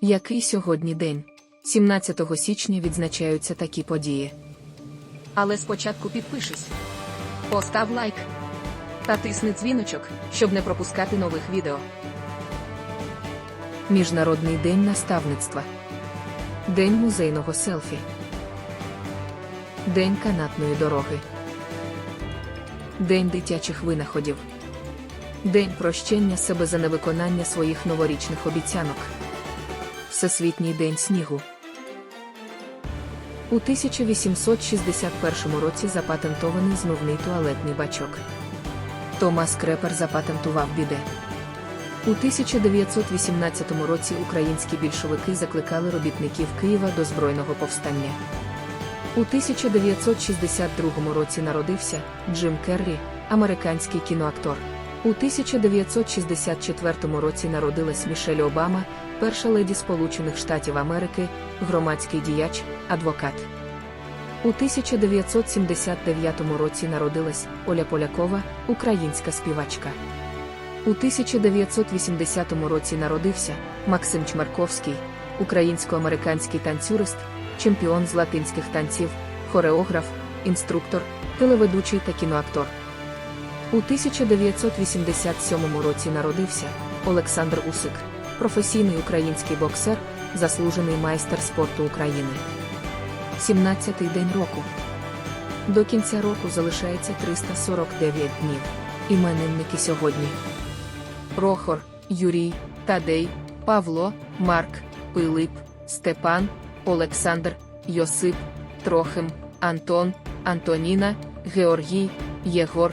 Який сьогодні день? 17 січня відзначаються такі події. Але спочатку підпишись. Постав лайк. Та тисни дзвіночок, щоб не пропускати нових відео. Міжнародний день наставництва. День музейного селфі. День канатної дороги. День дитячих винаходів. День прощення себе за невиконання своїх новорічних обіцянок. Всесвітній день снігу. У 1861 році запатентований змивний туалетний бачок. Томас Крепер запатентував біде. У 1918 році українські більшовики закликали робітників Києва до збройного повстання. У 1962 році народився Джим Керрі, американський кіноактор. У 1964 році народилась Мішель Обама, перша леді Сполучених Штатів Америки, громадський діяч, адвокат. У 1979 році народилась Оля Полякова, українська співачка. У 1980 році народився Максим Чмарковський, українсько-американський танцюрист, чемпіон з латинських танців, хореограф, інструктор, телеведучий та кіноактор. У 1987 році народився Олександр Усик, професійний український боксер, заслужений майстер спорту України. 17-й день року. До кінця року залишається 349 днів. Іменинники сьогодні. Прохор, Юрій, Тадей, Павло, Марк, Пилип, Степан, Олександр, Йосип, Трохим, Антон, Антоніна, Георгій, Єгор,